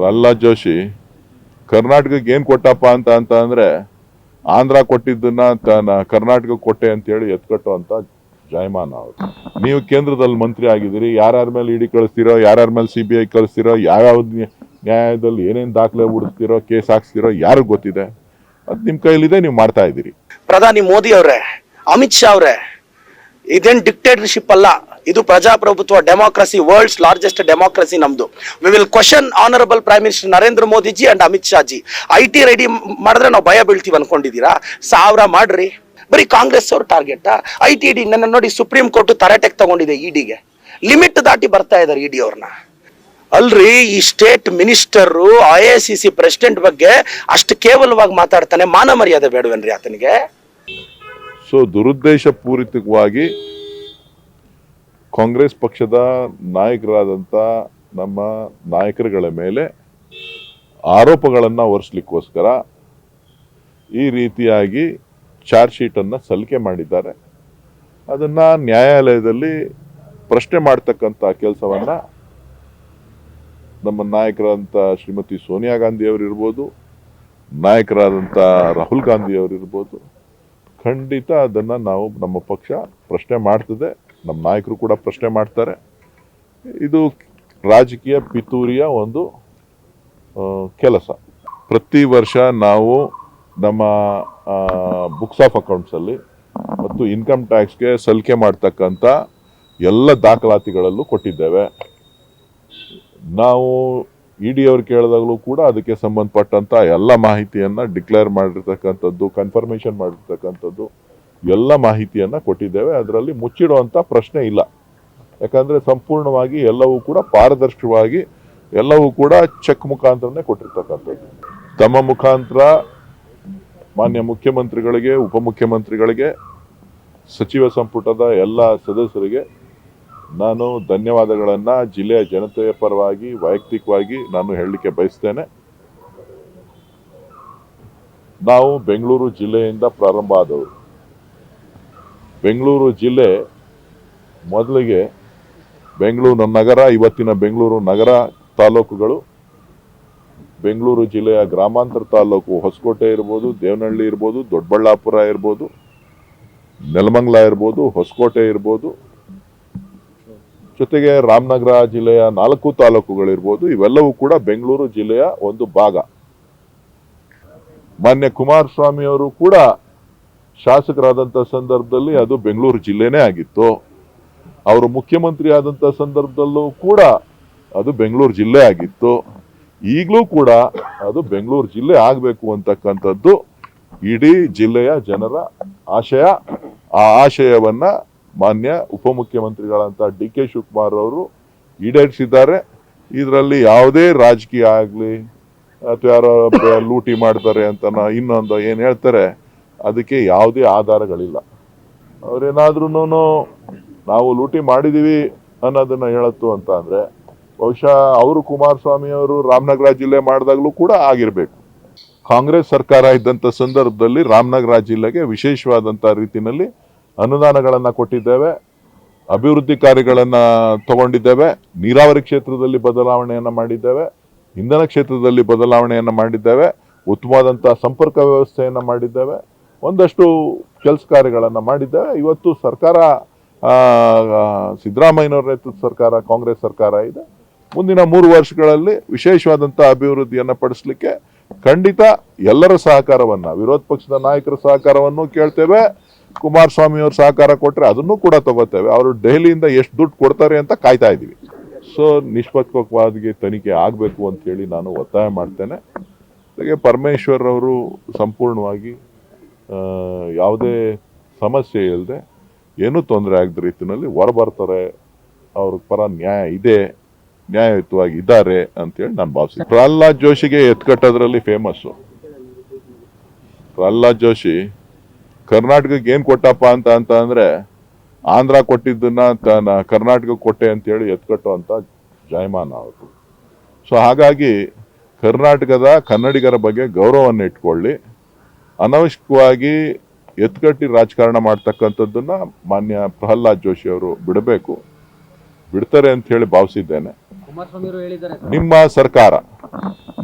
ಪ್ರಹ್ಲಾದ್ ಜೋಶಿ, ಕರ್ನಾಟಕಕ್ಕೆ ಏನು ಕೊಟ್ಟಪ್ಪ ಅಂತ ಅಂತ ಅಂದ್ರೆ, ಆಂಧ್ರ ಕೊಟ್ಟಿದ್ದನ್ನ ಕರ್ನಾಟಕಕ್ಕೆ ಕೊಟ್ಟೆ ಅಂತೇಳಿ ಎತ್ಕಟ್ಟು ಅಂತ ಜಯಮಾನ ಅವರು. ನೀವು ಕೇಂದ್ರದಲ್ಲಿ ಮಂತ್ರಿ ಆಗಿದ್ದೀರಿ, ಯಾರ್ಯಾರ ಮೇಲೆ ಇಡಿ ಕಳಿಸ್ತೀರೋ, ಯಾರ್ಯಾರ ಮೇಲೆ ಸಿ ಬಿ ಐ ಕಳಿಸ್ತೀರೋ, ಯಾವ್ಯಾವ ನ್ಯಾಯದಲ್ಲಿ ಏನೇನು ದಾಖಲೆ ಹುಡುಕ್ತಿರೋ, ಕೇಸ್ ಹಾಕ್ಸ್ತಿರೋ, ಯಾರಿಗೂ ಗೊತ್ತಿದೆ? ಅದು ನಿಮ್ಮ ಕೈಲಿದೆ, ನೀವು ಮಾಡ್ತಾ ಇದ್ದೀರಿ. ಪ್ರಧಾನಿ ಮೋದಿ ಅವರೇ, ಅಮಿತ್ ಶಾ ಅವರೇ ಇದೇನ್ ಡಿಕ್ಟೇಟರ್ಶಿಪ್ ಅಲ್ಲ, ಇದು ಪ್ರಜಾಪ್ರಭುತ್ವ ಡೆಮಾಕ್ರಸಿ ವರ್ಲ್ಡ್ಸ್ ಲಾರ್ಜೆಸ್ಟ್ ಡೆಮಾಕ್ರಸಿ ನಮ್ದು. We will question honourable prime minister Narendra Modi ji and Amit Shah ji I T ready ಮಾಡಿದ್ರೆ ನಾವು ಭಯ ಬೀಳ್ತೀವಿ ಅನ್ಕೊಂಡಿದ್ದೀರಾ? ಸಾವಿರ ಮಾಡ್ರಿ. ಬರೀ ಕಾಂಗ್ರೆಸ್ ಅವ್ರ ಟಾರ್ಗೆಟ್ ಐ ಟಿ ಡಿ ನನ್ನ ನೋಡಿ ಸುಪ್ರೀಂ ಕೋರ್ಟ್ ತರಾಟೆಗೆ ತಗೊಂಡಿದೆ ಇಡಿಗೆ ಲಿಮಿಟ್ ದಾಟಿ ಬರ್ತಾ ಇದಾರೆ ಇಡಿ ಅವ್ರನ್ನ ಅಲ್ರಿ, ಈ state minister I A C C president ಬಗ್ಗೆ ಅಷ್ಟು ಕೇವಲವಾಗಿ ಮಾತಾಡ್ತಾನೆ. ಮಾನ ಮರ್ಯಾದೆ ಬೇಡವೇನ್ರಿ ಆತನಿಗೆ? ಸೊ ದುರುದ್ದೇಶ ಪೂರಿತವಾಗಿ ಕಾಂಗ್ರೆಸ್ ಪಕ್ಷದ ನಾಯಕರಾದಂಥ ನಮ್ಮ ನಾಯಕರುಗಳ ಮೇಲೆ ಆರೋಪಗಳನ್ನು ಹೊರಿಸ್ಲಿಕ್ಕೋಸ್ಕರ ಈ ರೀತಿಯಾಗಿ ಚಾರ್ಜ್ ಶೀಟನ್ನು ಸಲ್ಲಿಕೆ ಮಾಡಿದ್ದಾರೆ. ಅದನ್ನು ನ್ಯಾಯಾಲಯದಲ್ಲಿ ಪ್ರಶ್ನೆ ಮಾಡ್ತಕ್ಕಂಥ ಕೆಲಸವನ್ನು ನಮ್ಮ ನಾಯಕರಾದಂಥ ಶ್ರೀಮತಿ ಸೋನಿಯಾ ಗಾಂಧಿ ಅವರು ಇರ್ಬೋದು ನಾಯಕರಾದಂಥ ರಾಹುಲ್ ಗಾಂಧಿ ಅವರು ಇರ್ಬೋದು ಖಂಡಿತ ಅದನ್ನು ನಾವು ನಮ್ಮ ಪಕ್ಷ ಪ್ರಶ್ನೆ ಮಾಡ್ತದೆ. ನಮ್ಮ ನಾಯಕರು ಕೂಡ ಪ್ರಶ್ನೆ ಮಾಡ್ತಾರೆ. ಇದು ರಾಜಕೀಯ ಪಿತೂರಿಯ ಒಂದು ಕೆಲಸ. ಪ್ರತಿ ವರ್ಷ ನಾವು ನಮ್ಮ ಬುಕ್ಸ್ ಆಫ್ ಅಕೌಂಟ್ಸಲ್ಲಿ ಮತ್ತು ಇನ್ಕಮ್ ಟ್ಯಾಕ್ಸ್ಗೆ ಸಲ್ಲಿಕೆ ಮಾಡ್ತಕ್ಕಂಥ ಎಲ್ಲ ದಾಖಲಾತಿಗಳಲ್ಲೂ ಕೊಟ್ಟಿದ್ದೇವೆ. ನಾವು ಇ ಡಿ ಅವ್ರು ಕೇಳಿದಾಗಲೂ ಕೂಡ ಅದಕ್ಕೆ ಸಂಬಂಧಪಟ್ಟಂತ ಎಲ್ಲ ಮಾಹಿತಿಯನ್ನ ಡಿಕ್ಲೇರ್ ಮಾಡಿರ್ತಕ್ಕಂಥದ್ದು ಕನ್ಫರ್ಮೇಷನ್ ಮಾಡಿರ್ತಕ್ಕಂಥದ್ದು ಎಲ್ಲ ಮಾಹಿತಿಯನ್ನ ಕೊಟ್ಟಿದ್ದೇವೆ. ಅದರಲ್ಲಿ ಮುಚ್ಚಿಡುವಂತ ಪ್ರಶ್ನೆ ಇಲ್ಲ. ಯಾಕಂದ್ರೆ ಸಂಪೂರ್ಣವಾಗಿ ಎಲ್ಲವೂ ಕೂಡ ಪಾರದರ್ಶಕವಾಗಿ ಎಲ್ಲವೂ ಕೂಡ ಚೆಕ್ ಮುಖಾಂತರನೇ ಕೊಟ್ಟಿರ್ತಕ್ಕಂಥದ್ದು. ತಮ್ಮ ಮುಖಾಂತರ ಮಾನ್ಯ ಮುಖ್ಯಮಂತ್ರಿಗಳಿಗೆ, ಉಪಮುಖ್ಯಮಂತ್ರಿಗಳಿಗೆ, ಸಚಿವ ಸಂಪುಟದ ಎಲ್ಲ ಸದಸ್ಯರಿಗೆ ನಾನು ಧನ್ಯವಾದಗಳನ್ನು ಜಿಲ್ಲೆಯ ಜನತೆಯ ಪರವಾಗಿ, ವೈಯಕ್ತಿಕವಾಗಿ ನಾನು ಹೇಳಲಿಕ್ಕೆ ಬಯಸ್ತೇನೆ. ನಾವು ಬೆಂಗಳೂರು ಜಿಲ್ಲೆಯಿಂದ ಪ್ರಾರಂಭ ಆದವು. ಬೆಂಗಳೂರು ಜಿಲ್ಲೆ ಮೊದಲಿಗೆ ಬೆಂಗಳೂರು ನಗರ, ಇವತ್ತಿನ ಬೆಂಗಳೂರು ನಗರ ತಾಲೂಕುಗಳು. ಬೆಂಗಳೂರು ಜಿಲ್ಲೆಯ ಗ್ರಾಮಾಂತರ ತಾಲೂಕು ಹೊಸಕೋಟೆ ಇರ್ಬೋದು, ದೇವನಹಳ್ಳಿ ಇರ್ಬೋದು, ದೊಡ್ಡಬಳ್ಳಾಪುರ ಇರ್ಬೋದು, ನೆಲಮಂಗಲ ಇರ್ಬೋದು, ಹೊಸಕೋಟೆ ಇರ್ಬೋದು. ಜೊತೆಗೆ ರಾಮನಗರ ಜಿಲ್ಲೆಯ ನಾಲ್ಕು ತಾಲೂಕುಗಳಿರ್ಬೋದು, ಇವೆಲ್ಲವೂ ಕೂಡ ಬೆಂಗಳೂರು ಜಿಲ್ಲೆಯ ಒಂದು ಭಾಗ. ಮಾನ್ಯ ಕುಮಾರಸ್ವಾಮಿ ಅವರು ಕೂಡ ಶಾಸಕರಾದಂಥ ಸಂದರ್ಭದಲ್ಲಿ ಅದು ಬೆಂಗಳೂರು ಜಿಲ್ಲೆನೇ ಆಗಿತ್ತು. ಅವರು ಮುಖ್ಯಮಂತ್ರಿ ಆದಂಥ ಸಂದರ್ಭದಲ್ಲೂ ಕೂಡ ಅದು ಬೆಂಗಳೂರು ಜಿಲ್ಲೆ ಆಗಿತ್ತು. ಈಗಲೂ ಕೂಡ ಅದು ಬೆಂಗಳೂರು ಜಿಲ್ಲೆ ಆಗಬೇಕು ಅಂತಕ್ಕಂಥದ್ದು ಇಡೀ ಜಿಲ್ಲೆಯ ಜನರ ಆಶಯ. ಆ ಆಶಯವನ್ನ ಮಾನ್ಯ ಉಪಮುಖ್ಯಮಂತ್ರಿಗಳಂತ ಡಿ ಕೆ ಶಿವಕುಮಾರ್ ಅವರು ಈಡೇರಿಸಿದ್ದಾರೆ. ಇದರಲ್ಲಿ ಯಾವುದೇ ರಾಜಕೀಯ ಆಗಲಿ, ಅಥವಾ ಯಾರೋ ಲೂಟಿ ಮಾಡ್ತಾರೆ ಅಂತ ಇನ್ನೊಂದು ಏನು ಹೇಳ್ತಾರೆ, ಅದಕ್ಕೆ ಯಾವುದೇ ಆಧಾರಗಳಿಲ್ಲ. ಅವ್ರೇನಾದ್ರೂ ನಾವು ಲೂಟಿ ಮಾಡಿದೀವಿ ಅನ್ನೋದನ್ನ ಹೇಳತ್ತು ಅಂತ ಅಂದರೆ, ಬಹುಶಃ ಅವರು ಕುಮಾರಸ್ವಾಮಿ ಅವರು ರಾಮನಗರ ಜಿಲ್ಲೆ ಮಾಡಿದಾಗಲೂ ಕೂಡ ಆಗಿರಬೇಕು. ಕಾಂಗ್ರೆಸ್ ಸರ್ಕಾರ ಇದ್ದಂಥ ಸಂದರ್ಭದಲ್ಲಿ ರಾಮನಗರ ಜಿಲ್ಲೆಗೆ ವಿಶೇಷವಾದಂಥ ರೀತಿಯಲ್ಲಿ ಅನುದಾನಗಳನ್ನ ಕೊಟ್ಟಿದ್ದೇವೆ, ಅಭಿವೃದ್ಧಿ ಕಾರ್ಯಗಳನ್ನು ತಗೊಂಡಿದ್ದೇವೆ, ನೀರಾವರಿ ಕ್ಷೇತ್ರದಲ್ಲಿ ಬದಲಾವಣೆಯನ್ನು ಮಾಡಿದ್ದೇವೆ, ಇಂಧನ ಕ್ಷೇತ್ರದಲ್ಲಿ ಬದಲಾವಣೆಯನ್ನು ಮಾಡಿದ್ದೇವೆ ಉತ್ತಮವಾದಂಥ ಸಂಪರ್ಕ ವ್ಯವಸ್ಥೆಯನ್ನು ಮಾಡಿದ್ದೇವೆ, ಒಂದಷ್ಟು ಕೆಲಸ ಕಾರ್ಯಗಳನ್ನು ಮಾಡಿದ್ದೇವೆ. ಇವತ್ತು ಸರ್ಕಾರ ಸಿದ್ದರಾಮಯ್ಯನವರ ನೇತೃತ್ವದ ಸರ್ಕಾರ, ಕಾಂಗ್ರೆಸ್ ಸರ್ಕಾರ ಇದೆ. ಮುಂದಿನ ಮೂರು ವರ್ಷಗಳಲ್ಲಿ ವಿಶೇಷವಾದಂಥ ಅಭಿವೃದ್ಧಿಯನ್ನು ಪಡಿಸಲಿಕ್ಕೆ ಖಂಡಿತ ಎಲ್ಲರ ಸಹಕಾರವನ್ನು, ವಿರೋಧ ಪಕ್ಷದ ನಾಯಕರ ಸಹಕಾರವನ್ನು ಕೇಳ್ತೇವೆ. ಕುಮಾರಸ್ವಾಮಿ ಅವ್ರ ಸಹಕಾರ ಕೊಟ್ಟರೆ ಅದನ್ನು ಕೂಡ ತಗೋತೇವೆ. ಅವರು ದೆಹಲಿಯಿಂದ ಎಷ್ಟು ದುಡ್ಡು ಕೊಡ್ತಾರೆ ಅಂತ ಕಾಯ್ತಾ ಇದ್ದೀವಿ ಸೊ ನಿಷ್ಪಕ್ಷಪಾತವಾಗಿ ತನಿಖೆ ಆಗಬೇಕು ಅಂತ ಹೇಳಿ ನಾನು ಒತ್ತಾಯ ಮಾಡ್ತೇನೆ. ಹಾಗೆ ಪರಮೇಶ್ವರ್ ಅವರು ಸಂಪೂರ್ಣವಾಗಿ ಯಾವುದೇ ಸಮಸ್ಯೆ ಇಲ್ಲದೆ ಏನೂ ತೊಂದರೆ ಆಗದ ರೀತಿಯಲ್ಲಿ ಹೊರಬರ್ತಾರೆ. ಅವ್ರ ಪರ ನ್ಯಾಯ ಇದೆ, ನ್ಯಾಯಯುತವಾಗಿ ಇದ್ದಾರೆ ಅಂತೇಳಿ ನಾನು ಭಾವಿಸ್ತೀನಿ. ಪ್ರಹ್ಲಾದ್ ಜೋಶಿಗೆ ಎತ್ಕಟ್ಟೋದ್ರಲ್ಲಿ ಫೇಮಸ್ಸು ಪ್ರಹ್ಲಾದ್ ಜೋಶಿ ಕರ್ನಾಟಕಕ್ಕೆ ಏನು ಕೊಟ್ಟಪ್ಪ ಅಂತ ಅಂತ ಅಂದ್ರೆ ಆಂಧ್ರ ಕೊಟ್ಟಿದ್ದನ್ನ ಕರ್ನಾಟಕ ಕರ್ನಾಟಕಕ್ಕೆ ಕೊಟ್ಟೆ ಅಂತೇಳಿ ಎತ್ಕಟ್ಟು ಅಂತ ಜಾಯಮಾನ ಅವರು. ಸೊ ಹಾಗಾಗಿ ಕರ್ನಾಟಕದ ಕನ್ನಡಿಗರ ಬಗ್ಗೆ ಗೌರವವನ್ನು ಇಟ್ಕೊಳ್ಳಿ. ಅನವಶ್ಯಕವಾಗಿ ಎತ್ಕಟ್ಟಿ ರಾಜಕಾರಣ ಮಾಡ್ತಕ್ಕಂಥದ್ದನ್ನ ಮಾನ್ಯ ಪ್ರಹ್ಲಾದ್ ಜೋಶಿ ಅವರು ಬಿಡಬೇಕು. ಬಿಡ್ತಾರೆ ಅಂತ ಹೇಳಿ ಭಾವಿಸಿದ್ದೇನೆ. ನಿಮ್ಮ ಸರ್ಕಾರ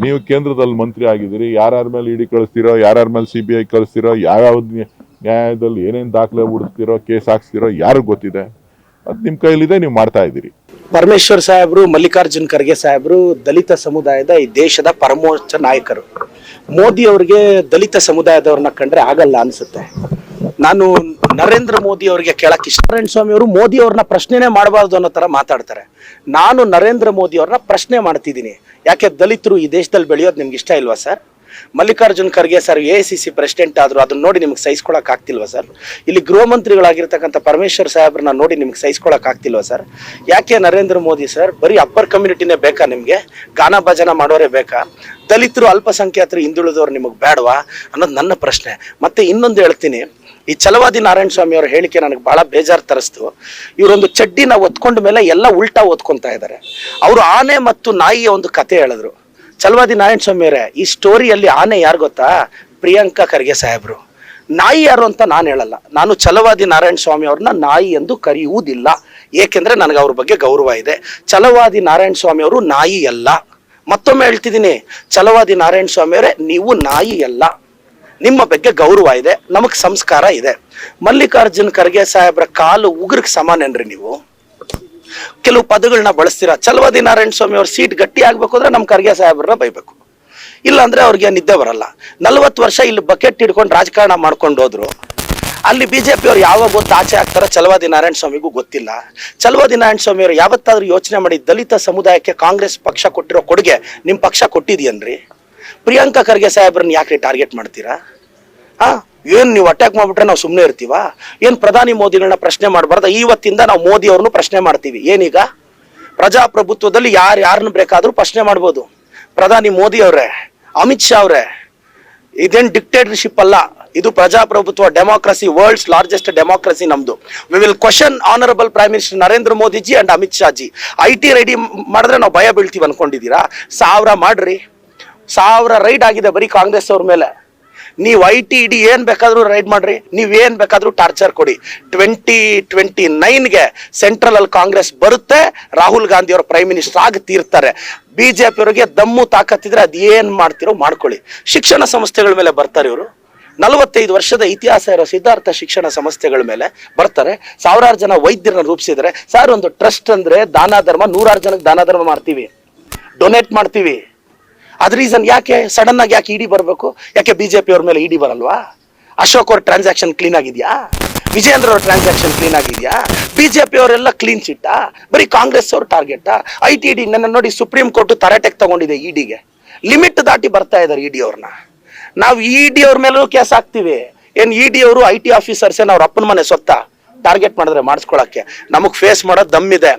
ನೀವು ಕೇಂದ್ರದಲ್ಲಿ ಮಂತ್ರಿ ಆಗಿದ್ದೀರಿ ಯಾರ್ಯಾರ ಮೇಲೆ ಇಡಿ ಕಳಿಸ್ತೀರೋ ಯಾರ್ಯಾರ ಮೇಲೆ ಸಿ ಬಿ ಐ ಕಳಿಸ್ತೀರೋ ಯಾವ್ಯಾವ ನ್ಯಾಯದಲ್ಲಿ ಏನೇನು ದಾಖಲೆ ಹುಡುಕ್ತಿರೋ ಕೇಸ್ ಹಾಕ್ಸ್ತಿರೋ ಯಾರು ಗೊತ್ತಿದೆ? ಅದು ನಿಮ್ಮ ಕೈಲಿದೆ ನೀವು ಮಾಡ್ತಾ ಇದ್ದೀರಿ. ಪರಮೇಶ್ವರ್ ಸಾಹೇಬರು, ಮಲ್ಲಿಕಾರ್ಜುನ್ ಖರ್ಗೆ ಸಾಹೇಬರು, ದಲಿತ ಸಮುದಾಯದ ಈ ದೇಶದ ಪರಮೋಚ್ಚ ನಾಯಕರು. ಮೋದಿ ಅವರಿಗೆ ದಲಿತ ಸಮುದಾಯದವ್ರನ್ನ ಕಂಡ್ರೆ ಆಗಲ್ಲ ಅನ್ಸುತ್ತೆ. ನಾನು ನರೇಂದ್ರ ಮೋದಿ ಅವರಿಗೆ ಕೇಳಕ್ಕೆ ಇಷ್ಟನಾರಾಯಣ ಸ್ವಾಮಿ ಅವರು ಮೋದಿ ಅವ್ರನ್ನ ಪ್ರಶ್ನೆನೇ ಮಾಡಬಾರ್ದು ಅನ್ನೋ ತರ ಮಾತಾಡ್ತಾರೆ. ನಾನು ನರೇಂದ್ರ ಮೋದಿ ಅವ್ರನ್ನ ಪ್ರಶ್ನೆ ಮಾಡ್ತಿದ್ದೀನಿ. ಯಾಕೆ ದಲಿತರು ಈ ದೇಶದಲ್ಲಿ ಬೆಳೆಯೋದು ನಿಮ್ಗೆ ಇಷ್ಟ ಇಲ್ವಾ sir? Mallikarjun Kharge sir A C C president ಆದರೂ ಅದನ್ನ ನೋಡಿ ನಿಮ್ಗೆ ಸಹಿಸ್ಕೊಳಕ್ ಆಗ್ತಿಲ್ವಾ ಸರ್? ಇಲ್ಲಿ ಗೃಹ ಮಂತ್ರಿಗಳಾಗಿರ್ತಕ್ಕಂಥ ಪರಮೇಶ್ವರ್ ಸಾಹೇಬ್ರನ್ನ ನೋಡಿ ನಿಮ್ಗೆ ಸಹಿಸ್ಕೊಳಕ್ ಆಗ್ತಿಲ್ವಾ ಸರ್? ಯಾಕೆ ನರೇಂದ್ರ ಮೋದಿ ಸರ್, ಬರೀ ಅಪ್ಪರ್ ಕಮ್ಯುನಿಟಿನೇ ಬೇಕಾ ನಿಮಗೆ? ಗಾನ ಭಜನ ಮಾಡೋರೇ ಬೇಕಾ? ದಲಿತರು ಅಲ್ಪಸಂಖ್ಯಾತರು ಹಿಂದುಳಿದವರು ನಿಮಗೆ ಬೇಡವಾ ಅನ್ನೋದು ನನ್ನ ಪ್ರಶ್ನೆ. ಮತ್ತೆ ಇನ್ನೊಂದು ಹೇಳ್ತೀನಿ. ಈ ಚಲವಾದಿ ನಾರಾಯಣ ಸ್ವಾಮಿ ಅವರ ಹೇಳಿಕೆ ನನಗೆ ಬಹಳ ಬೇಜಾರು ತರಿಸ್ತು. ಇವರೊಂದು ಚಡ್ಡಿನ ಒತ್ಕೊಂಡ ಮೇಲೆ ಎಲ್ಲ ಉಲ್ಟಾ ಓದ್ಕೊಂತ ಇದ್ದಾರೆ ಅವರು ಆನೆ ಮತ್ತು ನಾಯಿಯ ಒಂದು ಕತೆ ಹೇಳಿದ್ರು. ಛಲವಾದಿ ನಾರಾಯಣ ಸ್ವಾಮಿ ಅವರೇ, ಈ ಸ್ಟೋರಿಯಲ್ಲಿ ಆನೆ ಯಾರು ಗೊತ್ತಾ? ಪ್ರಿಯಾಂಕಾ ಖರ್ಗೆ ಸಾಹೇಬ್ರು. ನಾಯಿ ಯಾರು ಅಂತ ನಾನು ಹೇಳಲ್ಲ. ನಾನು ಚಲವಾದಿ ನಾರಾಯಣ ಸ್ವಾಮಿ ಅವ್ರನ್ನ ನಾಯಿ ಎಂದು ಕರೆಯುವುದಿಲ್ಲ. ಏಕೆಂದರೆ ನನಗೆ ಅವ್ರ ಬಗ್ಗೆ ಗೌರವ ಇದೆ. ಚಲವಾದಿ ನಾರಾಯಣ ಸ್ವಾಮಿ ಅವರು ನಾಯಿ ಅಲ್ಲ. ಮತ್ತೊಮ್ಮೆ ಹೇಳ್ತಿದ್ದೀನಿ. ಚಲವಾದಿ ನಾರಾಯಣ ಸ್ವಾಮಿ ಅವರೇ, ನೀವು ನಾಯಿ ಅಲ್ಲ. ನಿಮ್ಮ ಬಗ್ಗೆ ಗೌರವ ಇದೆ. ನಮಗೆ ಸಂಸ್ಕಾರ ಇದೆ. ಮಲ್ಲಿಕಾರ್ಜುನ್ ಖರ್ಗೆ ಸಾಹೇಬ್ರ ಕಾಲು ಉಗ್ರಕ್ ಸಮಾನೇನ್ರಿ ನೀವು? ಕೆಲವು ಪದಗಳನ್ನ ಬಳಸ್ತೀರಾ? ಚಲವಾದಿ ನಾರಾಯಣ ಸ್ವಾಮಿ ಅವ್ರ ಸೀಟ್ ಗಟ್ಟಿ ಆಗ್ಬೇಕು ಅಂದ್ರೆ ನಮ್ ಖರ್ಗೆ ಸಾಹೇಬ್ರನ್ನ ಬೈಬೇಕು. ಇಲ್ಲ ಅಂದ್ರೆ ಅವ್ರಿಗೆ ನಿದ್ದೆ ಬರಲ್ಲ. ನಲ್ವತ್ತು ವರ್ಷ ಇಲ್ಲಿ ಬಕೆಟ್ ಹಿಡ್ಕೊಂಡು ರಾಜಕಾರಣ ಮಾಡ್ಕೊಂಡು ಹೋದ್ರು. ಅಲ್ಲಿ ಬಿಜೆಪಿ ಅವ್ರು ಯಾವಾಗ ಗೊತ್ತು ಆಚೆ ಆಗ್ತಾರ ಚಲವಾದಿ ನಾರಾಯಣ ಸ್ವಾಮಿಗೂ ಗೊತ್ತಿಲ್ಲ. ಚಲವಾದಿ ನಾರಾಯಣ ಸ್ವಾಮಿ ಅವರು ಯಾವತ್ತಾದ್ರೂ ಯೋಚನೆ ಮಾಡಿ ದಲಿತ ಸಮುದಾಯಕ್ಕೆ ಕಾಂಗ್ರೆಸ್ ಪಕ್ಷ ಕೊಟ್ಟಿರೋ ಕೊಡುಗೆ ನಿಮ್ ಪಕ್ಷ ಕೊಟ್ಟಿದೆಯನ್ರಿ? ಪ್ರಿಯಾಂಕಾ ಖರ್ಗೆ ಸಾಹೇಬ್ರನ್ನ ಯಾಕೆ ಟಾರ್ಗೆಟ್ ಮಾಡ್ತೀರಾ? ಹಾ ಏನ್ ನೀವು ಅಟ್ಯಾಕ್ ಮಾಡ್ಬಿಟ್ರೆ ನಾವು ಸುಮ್ಮನೆ ಇರ್ತೀವ? ಏನ್ ಪ್ರಧಾನಿ ಮೋದಿಗಳನ್ನ ಪ್ರಶ್ನೆ ಮಾಡಬಾರ್ದ? ಇವತ್ತಿಂದ ನಾವು ಮೋದಿ ಅವ್ರನ್ನು ಪ್ರಶ್ನೆ ಮಾಡ್ತೀವಿ. ಏನೀಗ? ಪ್ರಜಾಪ್ರಭುತ್ವದಲ್ಲಿ ಯಾರು ಯಾರನ್ನ ಬೇಕಾದ್ರೂ ಪ್ರಶ್ನೆ ಮಾಡ್ಬೋದು. ಪ್ರಧಾನಿ ಮೋದಿ ಅವರೇ, ಅಮಿತ್ ಶಾ ಅವರೇ, ಇದೇನ್ ಡಿಕ್ಟೇಟರ್ಶಿಪ್ ಅಲ್ಲ. ಇದು ಪ್ರಜಾಪ್ರಭುತ್ವ ಡೆಮಾಕ್ರಸಿ ವರ್ಲ್ಡ್ಸ್ ಲಾರ್ಜೆಸ್ಟ್ ಡೆಮಾಕ್ರಸಿ ನಮ್ದು. We will question honourable prime minister Narendra Modi ji and Amit Shah ji I T ready ಮಾಡಿದ್ರೆ ನಾವು ಭಯ ಬೀಳ್ತೀವಿ ಅನ್ಕೊಂಡಿದ್ದೀರಾ? ಸಾವಿರ ಮಾಡ್ರಿ. ಸಾವಿರ ರೈಡ್ ಆಗಿದೆ ಬರೀ ಕಾಂಗ್ರೆಸ್ ಅವ್ರ ಮೇಲೆ. ನೀವು ಐ ಟಿ ಇಡಿ ಏನ್ ಬೇಕಾದ್ರೂ ರೈಡ್ ಮಾಡ್ರಿ, ನೀವ್ ಏನ್ ಬೇಕಾದ್ರೂ ಟಾರ್ಚರ್ ಕೊಡಿ. ಟ್ವೆಂಟಿ ಟ್ವೆಂಟಿ ನೈನ್ಗೆ ಸೆಂಟ್ರಲ್ ಅಲ್ಲಿ ಕಾಂಗ್ರೆಸ್ ಬರುತ್ತೆ, ರಾಹುಲ್ ಗಾಂಧಿ ಅವರು ಪ್ರೈಮ್ ಮಿನಿಸ್ಟರ್ ಆಗಿ ತೀರ್ತಾರೆ. ಬಿಜೆಪಿ ಅವರಿಗೆ ದಮ್ಮು ತಾಕತ್ತಿದ್ರೆ ಅದ್ ಏನ್ ಮಾಡ್ತಿರೋ ಮಾಡ್ಕೊಳ್ಳಿ. ಶಿಕ್ಷಣ ಸಂಸ್ಥೆಗಳ ಮೇಲೆ ಬರ್ತಾರೆ ಇವರು. ನಲವತ್ತೈದು ವರ್ಷದ ಇತಿಹಾಸ ಇರೋ ಸಿದ್ಧಾರ್ಥ ಶಿಕ್ಷಣ ಸಂಸ್ಥೆಗಳ ಮೇಲೆ ಬರ್ತಾರೆ. ಸಾವಿರಾರು ಜನ ವೈದ್ಯರನ್ನ ರೂಪಿಸಿದರೆ ಸರ್, ಒಂದು ಟ್ರಸ್ಟ್ ಅಂದ್ರೆ ದಾನ ಧರ್ಮ, ನೂರಾರು ಜನಕ್ಕೆ ದಾನ ಧರ್ಮ ಮಾಡ್ತೀವಿ. ಡೊನೇಟ್ ಮಾಡ್ತೀವಿ. ಅದ್ ರೀಸನ್ ಯಾಕೆ ಸಡನ್ ಆಗಿ ಯಾಕೆ ಇಡಿ ಬರಬೇಕು? ಯಾಕೆ ಬಿಜೆಪಿ ಅವ್ರ ಮೇಲೆ ಇಡಿ ಬರಲ್ವಾ? ಅಶೋಕ್ ಅವ್ರ ಟ್ರಾನ್ಸಾಕ್ಷನ್ ಕ್ಲೀನ್ ಆಗಿದೆಯಾ? ವಿಜೇಂದ್ರ ಅವ್ರ ಟ್ರಾನ್ಸಾಕ್ಷನ್ ಕ್ಲೀನ್ ಆಗಿದೆಯಾ? ಬಿಜೆಪಿ ಅವರೆಲ್ಲ ಕ್ಲೀನ್ ಚಿಟ್ಟಾ ಬರೀ ಕಾಂಗ್ರೆಸ್ ಅವ್ರ ಟಾರ್ಗೆಟ್ ಐ ಟಿ ಡಿ ನನ್ನ ನೋಡಿ ಸುಪ್ರೀಂ ಕೋರ್ಟ್ ತರಾಟೆಗೆ ತಗೊಂಡಿದೆ ಇಡಿಗೆ. ಲಿಮಿಟ್ ದಾಟಿ ಬರ್ತಾ ಇದಾರೆ ಇಡಿ ಅವ್ರನ್ನ ನಾವು ಇ ಡಿ ಅವ್ರ ಮೇಲೂ ಕೇಸ್ ಹಾಕ್ತಿವಿ. ಏನ್ ಇ ಡಿ ಅವರು ಐ ಟಿ ಆಫೀಸರ್ಸ್ ಅವ್ರ ಅಪ್ಪನ ಮನೆ ಸೊತ್ತ ಟಾರ್ಗೆಟ್ ಮಾಡಿದ್ರೆ ಮಾಡಿಸ್ಕೊಳಕ್ಕೆ. ನಮಗ್ ಫೇಸ್ ಮಾಡೋದು ದಮ್ಮಿದೆ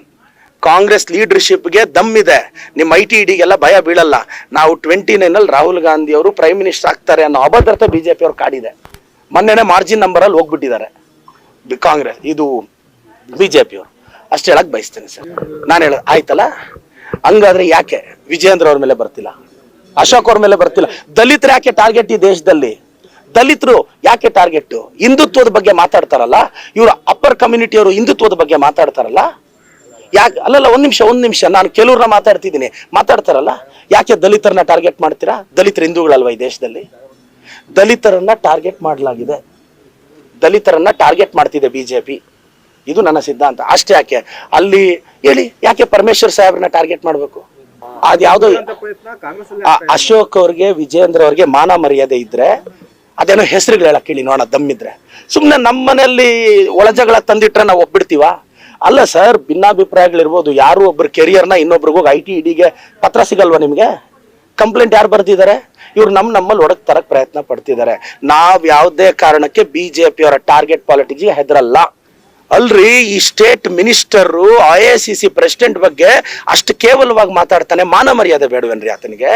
ಕಾಂಗ್ರೆಸ್ ಲೀಡರ್ಶಿಪ್ಗೆ ದಮ್ ಇದೆ. ನಿಮ್ಮ ಐ ಟಿ ಇಡಿಗೆಲ್ಲ ಭಯ ಬೀಳಲ್ಲ. ನಾವು ಟ್ವೆಂಟಿ ನೈನಲ್ಲಿ ರಾಹುಲ್ ಗಾಂಧಿ ಅವರು ಪ್ರೈಮ್ ಮಿನಿಸ್ಟರ್ ಆಗ್ತಾರೆ ಅನ್ನೋ ಅಭದ್ರತೆ ಬಿಜೆಪಿ ಅವ್ರು ಕಾಡಿದೆ. ಮೊನ್ನೆನೆ ಮಾರ್ಜಿನ್ ನಂಬರಲ್ಲಿ ಹೋಗ್ಬಿಟ್ಟಿದ್ದಾರೆ. ಬಿ- ಕಾಂಗ್ರೆಸ್, ಇದು ಬಿಜೆಪಿ ಅವರು. ಅಷ್ಟು ಹೇಳಕ್ ಬಯಸ್ತೇನೆ ಸರ್. ನಾನು ಹೇಳ ಆಯ್ತಲ್ಲ? ಹಂಗಾದ್ರೆ ಯಾಕೆ ವಿಜೇಂದ್ರ ಅವ್ರ ಮೇಲೆ ಬರ್ತಿಲ್ಲ? ಅಶೋಕ್ ಅವ್ರ ಮೇಲೆ ಬರ್ತಿಲ್ಲ? ದಲಿತರು ಯಾಕೆ ಟಾರ್ಗೆಟ್ ಈ ದೇಶದಲ್ಲಿ? ದಲಿತರು ಯಾಕೆ ಟಾರ್ಗೆಟ್ ಹಿಂದುತ್ವದ ಬಗ್ಗೆ ಮಾತಾಡ್ತಾರಲ್ಲ? ಇವರು ಅಪ್ಪರ್ ಕಮ್ಯುನಿಟಿಯವರು ಹಿಂದುತ್ವದ ಬಗ್ಗೆ ಮಾತಾಡ್ತಾರಲ್ಲ? ಯಾಕೆ ಅಲ್ಲಲ್ಲ, ಒಂದ್ ನಿಮಿಷ ಒಂದ್ ನಿಮಿಷ. ನಾನು ಕೆಲವ್ರನ್ನ ಮಾತಾಡ್ತಿದ್ದೀನಿ. ಮಾತಾಡ್ತಾರಲ್ಲ? ಯಾಕೆ ದಲಿತರನ್ನ ಟಾರ್ಗೆಟ್ ಮಾಡ್ತೀರಾ? ದಲಿತರ ಹಿಂದೂಗಳಲ್ವಾ ಈ ದೇಶದಲ್ಲಿ? ದಲಿತರನ್ನ ಟಾರ್ಗೆಟ್ ಮಾಡಲಾಗಿದೆ. ದಲಿತರನ್ನ ಟಾರ್ಗೆಟ್ ಮಾಡ್ತಿದೆ ಬಿಜೆಪಿ. ಇದು ನನ್ನ ಸಿದ್ಧಾಂತ. ಅಷ್ಟೇ ಯಾಕೆ? ಅಲ್ಲಿ ಹೇಳಿ, ಯಾಕೆ ಪರಮೇಶ್ವರ್ ಸಾಹೇಬ್ರನ್ನ ಟಾರ್ಗೆಟ್ ಮಾಡಬೇಕು? ಅದ್ಯಾವುದೋ ಅಶೋಕ್ ಅವ್ರಿಗೆ ವಿಜಯೇಂದ್ರ ಅವ್ರಿಗೆ ಮಾನ ಮರ್ಯಾದೆ ಇದ್ರೆ, ಅದೇನೋ ಹೆಸರುಗಳು ಹೇಳಕ್ ಹೇಳಿ ನೋಡೋಣ ದಮ್ಮಿದ್ರೆ ಸುಮ್ಮನೆ ನಮ್ಮನೆಯಲ್ಲಿ ಒಳಜಗಳ ತಂದಿಟ್ರೆ ನಾವು ಒಪ್ಬಿಡ್ತೀವ? ಅಲ್ಲ ಸರ್, ಭಿನ್ನಾಭಿಪ್ರಾಯಗಳಿರ್ಬೋದು. ಯಾರು ಒಬ್ಬರು ಕೆರಿಯರ್ನ ಇನ್ನೊಬ್ರಿಗೂ ಐ ಟಿ ಇಡಿಗೆ ಪತ್ರ ಸಿಗಲ್ವಾ ನಿಮಗೆ? ಕಂಪ್ಲೇಂಟ್ ಯಾರು ಬರ್ದಿದ್ದಾರೆ? ಇವ್ರು ನಮ್ಮ ನಮ್ಮಲ್ಲಿ ಒಡಕ್ ತರಕ್ ಪ್ರಯತ್ನ ಪಡ್ತಿದ್ದಾರೆ. ನಾವ್ ಯಾವುದೇ ಕಾರಣಕ್ಕೆ ಬಿಜೆಪಿ ಅವರ ಟಾರ್ಗೆಟ್ ಪಾಲಿಟಿಕ್ಸ್ ಹೆದರಲ್ಲ. ಅಲ್ರಿ, ಈ state minister, I A C C president ಬಗ್ಗೆ ಅಷ್ಟು ಕೇವಲವಾಗಿ ಮಾತಾಡ್ತಾನೆ ಮಾನ ಮರ್ಯಾದೆ ಬೇಡವೇನ್ರಿ ಆತನಿಗೆ?